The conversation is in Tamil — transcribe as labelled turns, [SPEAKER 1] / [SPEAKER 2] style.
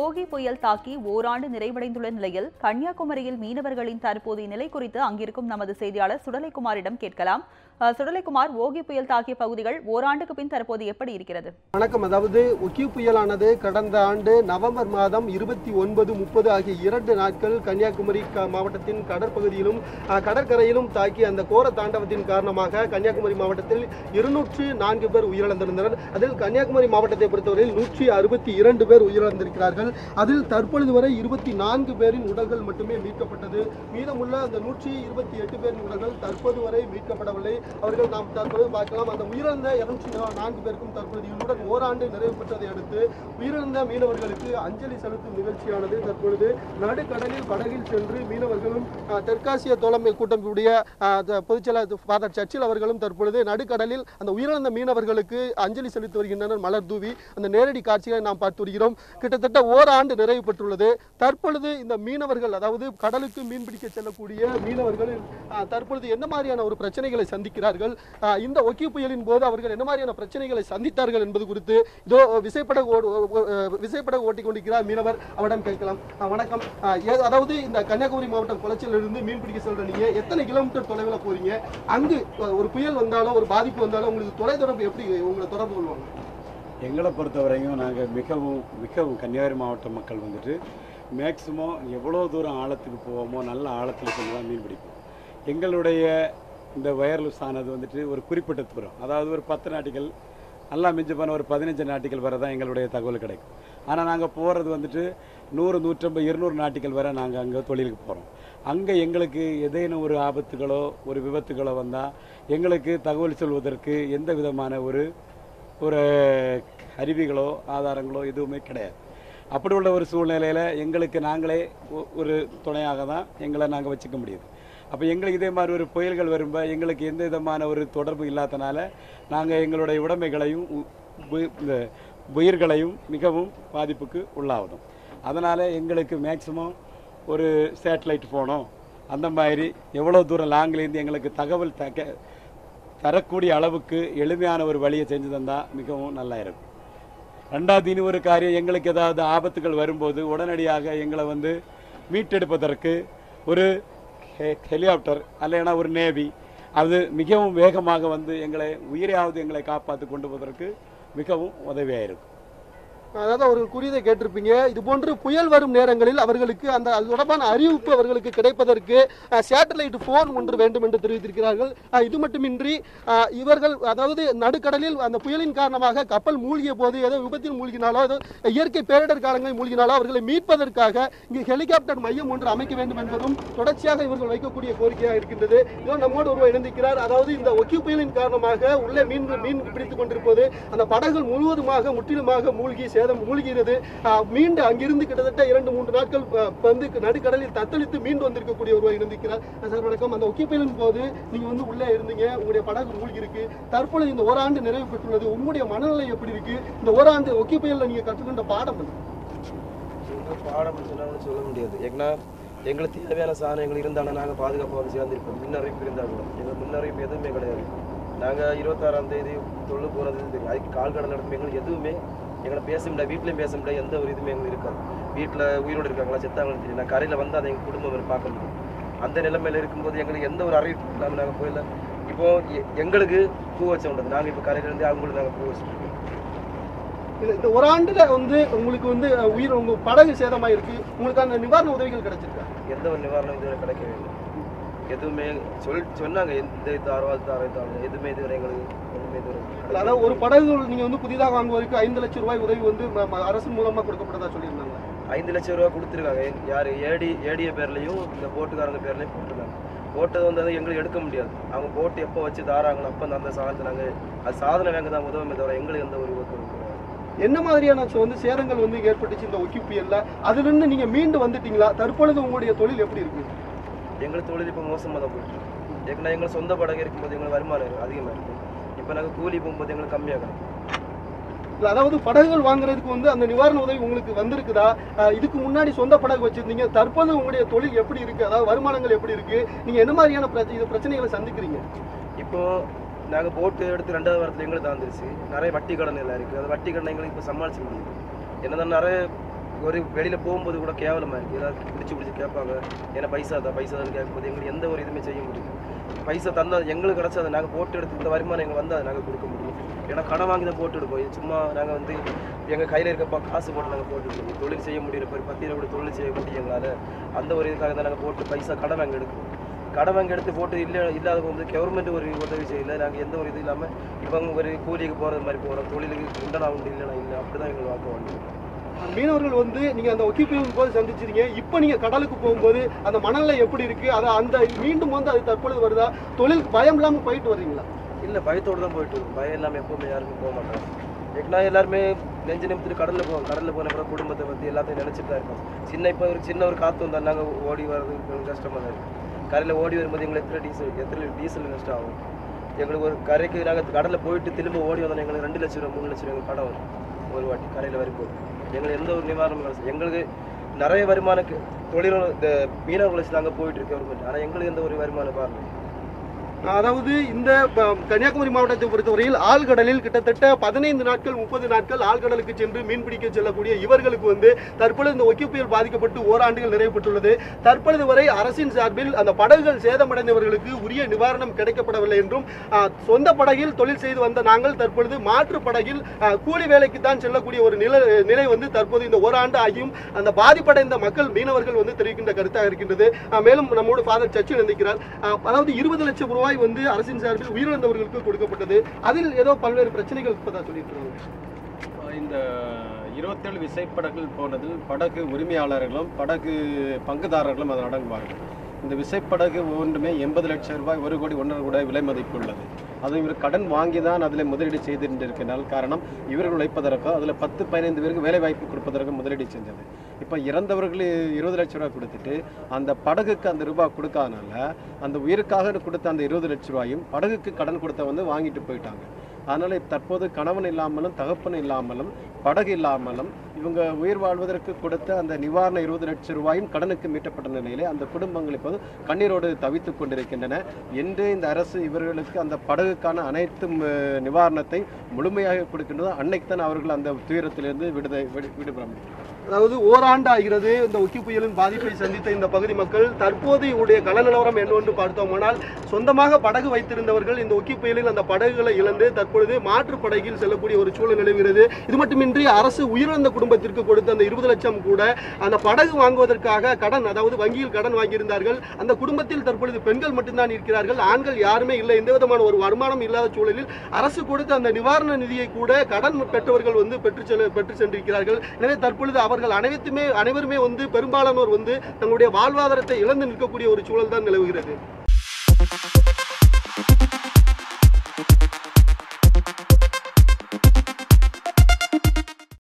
[SPEAKER 1] ஓகி புயல் தாக்கி ஓராண்டு நிறைவடைந்துள்ள நிலையில் கன்னியாகுமரியில் மீனவர்களின் தற்போதைய நிலை குறித்து அங்கிருக்கும் நமது செய்தியாளர் சுடலைக்குமாரிடம் கேட்கலாம். சுடலைக்குமார் ஓகி புயல் தாக்கிய பகுதிகள் ஓராண்டுக்கு பின் தற்போது எப்படி இருக்கிறது?
[SPEAKER 2] வணக்கம். அதாவது ஒக்கி புயலானது கடந்த ஆண்டு நவம்பர் மாதம் இருபத்தி ஒன்பது முப்பது ஆகிய இரண்டு நாட்கள் கன்னியாகுமரி க- மாவட்டத்தின் கடற்பகுதியிலும் கடற்கரையிலும் தாக்கி அந்த கோர தாண்டவத்தின் காரணமாக கன்னியாகுமரி மாவட்டத்தில் இருநூற்று நான்கு பேர் உயிரிழந்திருந்தனர். அதில் கன்னியாகுமரி மாவட்டத்தை பொறுத்தவரையில் நூற்றி அறுபத்தி இரண்டு பேர் உயிரிழந்திருக்கிறார்கள். அதில் தற்பொழுது வரை இருபத்தி நான்கு பேரின் உடல்கள் மட்டுமே மீட்கப்பட்டது. மீதமுள்ள அந்த நூற்றி இருபத்தி எட்டு பேரின் உடல்கள் தற்போது வரை மீட்கப்படவில்லை. அவர்கள் நாம் தற்பொழுது பார்க்கலாம். அந்த உயிரிழந்த இருநூற்றி நான்கு பேருக்கும் தற்பொழுது இன்றுடன் ஓராண்டு நிறைவு பெற்றதை அடுத்து உயிரிழந்த மீனவர்களுக்கு அஞ்சலி செலுத்தும் நிகழ்ச்சியானது தற்பொழுது நடுக்கடலில் படகில் சென்று மீனவர்களும் தெற்காசிய தோழமை கூட்டமைப்புடைய பொதுச்செயலாளர் ஃபாதர் சர்ச்சில் அவர்களும் தற்பொழுது நடுக்கடலில் அந்த உயிரிழந்த மீனவர்களுக்கு அஞ்சலி செலுத்தி வருகின்றனர். மலர் தூவி அந்த நேரடி காட்சிகளை நாம் பார்த்து வருகிறோம். கிட்டத்தட்ட ஓராண்டு நிறைவு பெற்றுள்ளது. தற்பொழுது இந்த மீனவர்கள் அதாவது கடலுக்கு மீன்பிடிக்க செல்லக்கூடிய மீனவர்கள் தற்பொழுது என்ன மாதிரியான ஒரு பிரச்சனைகளை சந்திக்க இருக்கிறார்கள். இந்த ஒக்கி புயலின் போது அவர்கள் என்ன மாதிரியான பிரச்சனைகளை சந்தித்தார்கள் என்பது குறித்து இதோ விசைப்பட ஓடு- ஓ- கொண்டிருக்கிறார் மீனவர். அவரிடம் கேட்கலாம். வணக்கம். ஏ- அதாவது இந்த கன்னியாகுமரி மாவட்டம் குளச்சலிருந்து மீன் பிடிக்க செல்ற நீங்க எத்தனை கிலோமீட்டர் தொலைவில் போறீங்க? அங்கு ஒரு புயல் வந்தாலும் ஒரு பாதிப்பு வந்தாலும் உங்களுக்கு தொலைதொடர்பு எப்படி உங்களை தொடர்பு கொள்வாங்க?
[SPEAKER 3] எங்களை பொறுத்தவரையும் நாங்கள் மிகவும் மிகவும் கன்னியாகுமரி மாவட்ட மக்கள் வந்துட்டு மேக்ஸிமம் எவ்வளோ தூரம் ஆழத்துக்கு போவோமோ நல்ல ஆழத்தில் சென்று தான் மீன் பிடிப்போம். எங்களுடைய இந்த ஒயர்லெஸ் ஆனது வந்துட்டு ஒரு குறிப்பிட்ட தூரம். அதாவது ஒரு பத்து நாட்டிகள் நல்லா மிஞ்சி போன ஒரு பதினஞ்சு நாட்டிகள் வரை தான் எங்களுடைய தகவல் கிடைக்கும். ஆனால் நாங்கள் போகிறது வந்துட்டு நூறு நூற்றம்பது இருநூறு நாட்டிகள் வரை நாங்கள் அங்கே தொழிலுக்கு போகிறோம் அங்கே எங்களுக்கு ஏதேனும் ஒரு ஆபத்துகளோ ஒரு விபத்துகளோ வந்தால் எங்களுக்கு தகவல் சொல்வதற்கு எந்த விதமான ஒரு ஒரு அருவிகளோ ஆதாரங்களோ எதுவுமே கிடையாது. அப்படி உள்ள ஒரு சூழ்நிலையில் எங்களுக்கு நாங்களே ஒ- ஒரு துணையாக தான் எங்களை நாங்கள் வச்சுக்க முடியுது. அப்போ எங்களுக்கு இதே மாதிரி ஒரு புயல்கள் வரும்போது எங்களுக்கு எந்த விதமான ஒரு தொடர்பு இல்லாதனால நாங்கள் எங்களுடைய உடைமைகளையும் இந்த உயிர்களையும் மிகவும் பாதிப்புக்கு உள்ளாகணும் அதனால் எங்களுக்கு மேக்சிமம் ஒரு சேட்டலைட் போனோம் அந்த மாதிரி எவ்வளோ தூரம் லாங்கிலேருந்து எங்களுக்கு தகவல் தக்க தரக்கூடிய அளவுக்கு எளிமையான ஒரு வழியை செஞ்சு தந்தால் மிகவும் நல்லா இருக்கும். ரெண்டாவது இனி ஒரு காரியம் எங்களுக்கு ஏதாவது ஆபத்துகள் வரும்போது உடனடியாக எங்களை வந்து மீட்டெடுப்பதற்கு ஒரு ஹெலிகாப்டர் அல்லைனா ஒரு நேவி அது மிகவும் வேகமாக வந்து எங்களை உயிரையாவது எங்களை காப்பாற்றி கொண்டு போவதற்கு மிகவும் உதவியாக இருக்கும்
[SPEAKER 2] அதாவது அவர்கள் கூறியதை கேட்டிருப்பீங்க. இது போன்று புயல் வரும் நேரங்களில் அவர்களுக்கு அந்த அது தொடர்பான அறிவிப்பு அவர்களுக்கு கிடைப்பதற்கு சேட்டலைட் போன் ஒன்று வேண்டும் என்று தெரிவித்திருக்கிறார்கள். இது மட்டுமின்றி இவர்கள் அதாவது நடுக்கடலில் அந்த புயலின் காரணமாக கப்பல் மூழ்கிய போது ஏதோ விபத்தில் மூழ்கினாலோ ஏதோ இயற்கை பேரிடர் காலங்களில் மூழ்கினாலோ அவர்களை மீட்பதற்காக இங்கு ஹெலிகாப்டர் மையம் ஒன்று அமைக்க வேண்டும் என்பதும் தொடர்ச்சியாக இவர்கள் வைக்கக்கூடிய கோரிக்கையாக இருக்கின்றது. இதோ நம்மோடு ஒருவர் இணைந்திருக்கிறார். அதாவது இந்த ஒக்கி புயலின் காரணமாக உள்ளே மீன் மீன் பிடித்துக் கொண்டிருப்பது அந்த படகுகள் முழுவதுமாக முற்றிலுமாக மூழ்கி சேதம் மூழ்கிறது. மீண்டு அங்கிருந்து கிட்டத்தட்ட இரண்டு மூன்று நாட்கள் வந்து நடுக்கடலில் தத்தளித்து மீண்டு வந்திருக்கக்கூடிய ஒருவர் இருந்திருக்கிறார் சார் வணக்கம். அந்த ஒக்கி புயலின் போது நீங்க வந்து உள்ளே இருந்தீங்க. உங்களுடைய படகு மூழ்கி இருக்கு தற்பொழுது இந்த ஓராண்டு நிறைவு பெற்றுள்ளது. உங்களுடைய மனநிலை எப்படி இருக்கு? இந்த ஓராண்டு ஒக்கி புயல்ல நீங்க கற்றுக்கொண்ட பாடம்
[SPEAKER 4] பாடம் சொன்னாலும் சொல்ல முடியாது. ஏன்னா எங்களுக்கு தேவையான சாதனங்கள் இருந்தாலும் நாங்கள் பாதுகாப்பாக வந்து சேர்ந்திருப்போம். முன்னறிவிப்பு இருந்தால் கூட. எங்கள் முன்னறிவிப்பு எதுவுமே கிடையாது. நாங்கள் இருபத்தாறாம் தேதி தொழில் போகிறது தெரியும். அதுக்கு கால் கடை நடக்கும் எங்களுக்கு எதுவுமே எங்களை பேச முடியாது வீட்லேயும் பேச முடியாது எந்த ஒரு இதுவுமே எங்களுக்கு இருக்காது. வீட்டில் உயிரோடு இருக்காங்களா செத்தாங்கன்னு தெரியும் நான் கரையில் வந்து அதை எங்கள் குடும்பம் பார்க்க முடியும் அந்த நிலைமையில இருக்கும்போது எங்களுக்கு எந்த ஒரு அறிவிப்பு இல்லாமல் நாங்கள் போயிடல. இப்போ எங்களுக்கு பூ வச்ச உண்டது. நாங்கள் இப்போ கரையில இருந்து அவங்களுக்கு நாங்கள் பூ வச்சுருக்கோம்
[SPEAKER 2] இந்த- இந்த ஓராண்டுல வந்து உங்களுக்கு வந்து உயிர் உங்க படகு சேதமாயிருக்கு. உங்களுக்கு அந்த நிவாரண உதவிகள் கிடைச்சிருக்கா?
[SPEAKER 4] எந்த ஒரு நிவாரணம் இதுவரை கிடைக்கவே இல்லை. எதுவுமே சொல் சொன்னாங்க. இந்த தாரோ அது தாரோ இது தாரோ எதுவுமே இதுவரை எங்களுக்கு ஒன்றுமே இதுவரை
[SPEAKER 2] அதாவது ஒரு படகு நீங்க வந்து புதிதாக வாங்குவதற்கு ஐந்து லட்சம் ரூபாய் உதவி வந்து அரசு மூலமா கொடுக்கப்பட்டதா சொல்லியிருந்தாங்க.
[SPEAKER 4] ஐந்து லட்சம் ரூபா கொடுத்துருக்காங்க. யார்? ஏடி ஏடிய பேர்லையும் இந்த போட்டுக்காரங்க பேர்லையும் போட்டிருக்காங்க போட்டது வந்து அதை எங்களுக்கு எடுக்க முடியாது. அவங்க போட்டு எப்போ வச்சு தாராங்களோ அப்போ அந்த சாதனத்தை நாங்கள் அது சாதனை வாங்க தான் உதவுமே தவிர எங்களுக்கு எந்த ஒரு உதவும்.
[SPEAKER 2] என்ன மாதிரியான வந்து சேதங்கள் வந்து ஏற்பட்டுச்சு இந்த ஒக்கி புயல்ல அதுல இருந்து நீங்க மீண்டு வந்துட்டீங்களா? தற்பொழுது உங்களுடைய தொழில் எப்படி இருக்கு?
[SPEAKER 4] எங்களுக்கு தொழில் இப்போ மோசமாக தான் போயிட்டு. ஏற்கனவே எங்களுக்கு சொந்த படகு இருக்கும்போது எங்களுக்கு வருமானம் அதிகமாக இருக்கும் இப்போ நாங்கள் கூலி போகும்போது எங்களுக்கு கம்மியாக கிடைக்கும்
[SPEAKER 2] இல்ல அதாவது படகுகள் வாங்குறதுக்கு வந்து அந்த நிவாரண உதவி உங்களுக்கு வந்திருக்குதா? இதுக்கு முன்னாடி சொந்த படகு வச்சிருந்தீங்க தற்போது உங்களுடைய தொழில் எப்படி இருக்கு? அதாவது வருமானங்கள் எப்படி இருக்கு? நீங்க என்ன மாதிரியான இது பிரச்சனைகளை சந்திக்கிறீங்க?
[SPEAKER 4] இப்போ நாங்கள் போட்டு எடுத்து ரெண்டாவது வாரத்தில் எங்களுக்கு தாந்துருச்சு நிறைய வட்டி கடன் எல்லாம் இருக்குது அந்த வட்டி கடன் எங்களுக்கு இப்போ சமாளிச்சு முடியுது. என்னதான் நிறைய ஒரு வெளியில் போகும்போது கூட கேவலமாக இருக்குது ஏதாவது பிடிச்சி பிடிச்சி கேட்பாங்க. ஏன்னா பைசா தான் பைசா தான் கேட்கும்போது எங்களுக்கு எந்த ஒரு இதுவுமே செய்ய முடியும் பைசா தந்தால் எங்களுக்கு கிடச்சா அதை நாங்கள் போட்டு எடுத்து இந்த வருமானம் எங்களுக்கு வந்து அதை நாங்கள் கொடுக்க முடியும். ஏன்னா கடன் வாங்கி தான் போட்டு எடுப்போம். சும்மா நாங்கள் வந்து எங்கள் கையில் இருக்கப்பா காசு போட்டு நாங்கள் போட்டு எடுப்போம். தொழில் செய்ய முடியல இப்போ பத்தியில் கூட தொழில் செய்ய முடியும் எங்களால். அந்த ஒரு இதுக்காக தான் நாங்கள் போட்டு பைசா கடன் வாங்கி எடுப்போம். கடன் வாங்கி எடுத்து போட்டு இல்லை இல்லாத போகும்போது கவர்மெண்ட் ஒரு உதவி செய்யல. நாங்கள் எந்த ஒரு இது இல்லாமல் இப்போ ஒரு கூலிக்கு போகிறது மாதிரி போகிறோம் தொழிலுக்கு உண்டனா உண்டு இல்லைனா இல்லை. அப்படி தான் எங்களுக்கு வாக்க வந்து
[SPEAKER 2] மீனவர்கள் வந்து நீங்க அந்த ஒக்கிப்புயல் போது சந்திச்சிருங்க இப்போ நீங்க கடலுக்கு போகும்போது அந்த மணல்ல எப்படி இருக்கு? அதை அந்த மீண்டும் வந்து அது தற்பொழுது வருதா? தொழில் பயம் இல்லாம போயிட்டு வர்றீங்களா?
[SPEAKER 4] இல்லை பயத்தோடு தான் போயிட்டு வரும் பயம் இல்லாமல் எப்பவுமே யாருக்கும் போக மாட்டாங்க. ஏன்னா எல்லாருமே நெஞ்சு நிமித்திட்டு கடலில் போவோம் கடலில் போன அப்புறம் குடும்பத்தை பற்றி எல்லாத்தையும் நினச்சிட்டு தான் இருக்கும். சின்ன இப்போ ஒரு சின்ன ஒரு காற்று வந்தால் நாங்கள் ஓடி வர்றது கொஞ்சம் கஷ்டமாக தான் இருக்கும் கரையில் ஓடி வரும்போது எங்களுக்கு எத்தனை டீசல் எத்தனை டீசல் நஷ்டம் ஆகும்? எங்களுக்கு ஒரு கரைக்கு நாங்கள் கடலில் போயிட்டு திரும்ப ஓடி வந்தோம் எங்களுக்கு ரெண்டு லட்ச ரூபா மூணு லட்சம் ரூபா எங்களுக்கு கடன் வரும். ஒரு வாட்டி கரையில் வரைக்கும் எங்களுக்கு எந்த ஒரு நிவாரணமும் கிடையாது எங்களுக்கு நிறைய வருமானக்கு தொழில் இந்த மீனவர்களை நாங்கள் போயிட்டு இருக்கோம். கவர்மெண்ட் ஆனால் எங்களுக்கு எந்த ஒரு வருமானம் பாருங்கள்
[SPEAKER 2] அதாவது இந்த கன்னியாகுமரி மாவட்டத்தை பொறுத்தவரையில் ஆழ்கடலில் கிட்டத்தட்ட பதினைந்து நாட்கள் முப்பது நாட்கள் ஆழ்கடலுக்கு சென்று மீன்பிடிக்க செல்லக்கூடிய இவர்களுக்கு வந்து தற்பொழுது இந்த ஒக்கி புயல் பாதிக்கப்பட்டு ஓராண்டுகள் நிறைவுபட்டுள்ளது தற்பொழுது வரை அரசின் சார்பில் அந்த படகுகள் சேதமடைந்தவர்களுக்கு உரிய நிவாரணம் கிடைக்கப்படவில்லை என்றும் சொந்த படகில் தொழில் செய்து வந்த நாங்கள் தற்பொழுது மாற்று படகில் கூலி வேலைக்கு தான் செல்லக்கூடிய ஒரு நிலை நிலை வந்து தற்போது இந்த ஓராண்டு ஆகியும் அந்த பாதிப்படைந்த மக்கள் மீனவர்கள் வந்து தெரிவிக்கின்ற கருத்தாக இருக்கின்றது. மேலும் நம்மோடு ஃபாதர் சர்ச்சில் நினைக்கிறார் அதாவது இருபது லட்சம் ரூபாய் வந்து அரசின் சார்பில் உயிரிழந்தவர்களுக்கு கொடுக்கப்பட்டது. அதில் ஏதோ பல்வேறு பிரச்சனைகள் இருப்பதா சொல்லியிருக்கிறாங்க.
[SPEAKER 5] இந்த இருபத்தேழு விசைப்படகுகள் போனதில் படகு உரிமையாளர்களும் படகு பங்குதாரர்களும் அதில் அடங்குவார்கள். இந்த விசைப்படகு ஒன்றுமே எண்பது லட்சம் ரூபாய் ஒரு கோடி ஒன்றரை கூட விலை மதிப்பு உள்ளது அதுவும் இவர் கடன் வாங்கி தான் அதில் முதலீடு செய்திருந்திருக்கிறால் காரணம் இவர்கள் உழைப்பதற்கோ அதில் பத்து பதினைந்து பேருக்கு வேலை வாய்ப்பு கொடுப்பதற்கு முதலீடு செஞ்சது. இப்போ இறந்தவர்கள் இருபது லட்ச ரூபாய் கொடுத்துட்டு அந்த படகுக்கு அந்த ரூபாய் கொடுக்காதனால அந்த உயிருக்காக கொடுத்த அந்த இருபது லட்ச ரூபாயும் படகுக்கு கடன் கொடுத்த வந்து வாங்கிட்டு போயிட்டாங்க. அதனால் தற்போது கணவன் இல்லாமலும் தகப்பன் இல்லாமலும் படகு இல்லாமலும் இவங்க உயிர் வாழ்வதற்கு கொடுத்த அந்த நிவாரண இருபது லட்சம் ரூபாயும் கடனுக்கு மீட்டப்பட்ட நிலையிலே அந்த குடும்பங்கள் இப்போது கண்ணீரோடு தவித்துக் கொண்டிருக்கின்றன. என்று இந்த அரசு இவர்களுக்கு அந்த படகுக்கான அனைத்து நிவாரணத்தை முழுமையாக கொடுக்கின்றதோ அன்னைக்கு தான் அவர்கள் அந்த துயரத்திலிருந்து விடுதலை விடு- விடுபட முடியும்.
[SPEAKER 2] அதாவது ஓராண்டு ஆகிறது இந்த ஒக்கி புயலின் பாதிப்பை சந்தித்த இந்த பகுதி மக்கள் தற்போது இவருடைய கள நிலவரம் என்னவென்று பார்த்தோமானால் சொந்தமாக படகு வைத்திருந்தவர்கள் இந்த ஒக்கி புயலில் அந்த படகுகளை இழந்து தற்பொழுது மாற்று படகில் செல்லக்கூடிய ஒரு சூழல் நிலவுகிறது. இது மட்டுமின்றி அரசு உயிரிழந்த குடும்பத்திற்கு கொடுத்த அந்த இருபது லட்சம் கூட அந்த படகு வாங்குவதற்காக கடன் அதாவது வங்கியில் கடன் வாங்கியிருந்தார்கள். அந்த குடும்பத்தில் தற்பொழுது பெண்கள் மட்டும்தான் இருக்கிறார்கள். ஆண்கள் யாருமே இல்லை. எந்த விதமான ஒரு வருமானம் இல்லாத சூழலில் அரசு கொடுத்த அந்த நிவாரண நிதியை கூட கடன் பெற்றவர்கள் வந்து பெற்று செல்ல பெற்று சென்றிருக்கிறார்கள். எனவே தற்பொழுது அவர் அவர்கள் அனைத்துமே அனைவருமே வந்து பெரும்பாலானோர் வந்து தங்களுடைய வாழ்வாதாரத்தை இழந்து நிற்கக்கூடிய ஒரு சூழல் தான் நிலவுகிறது.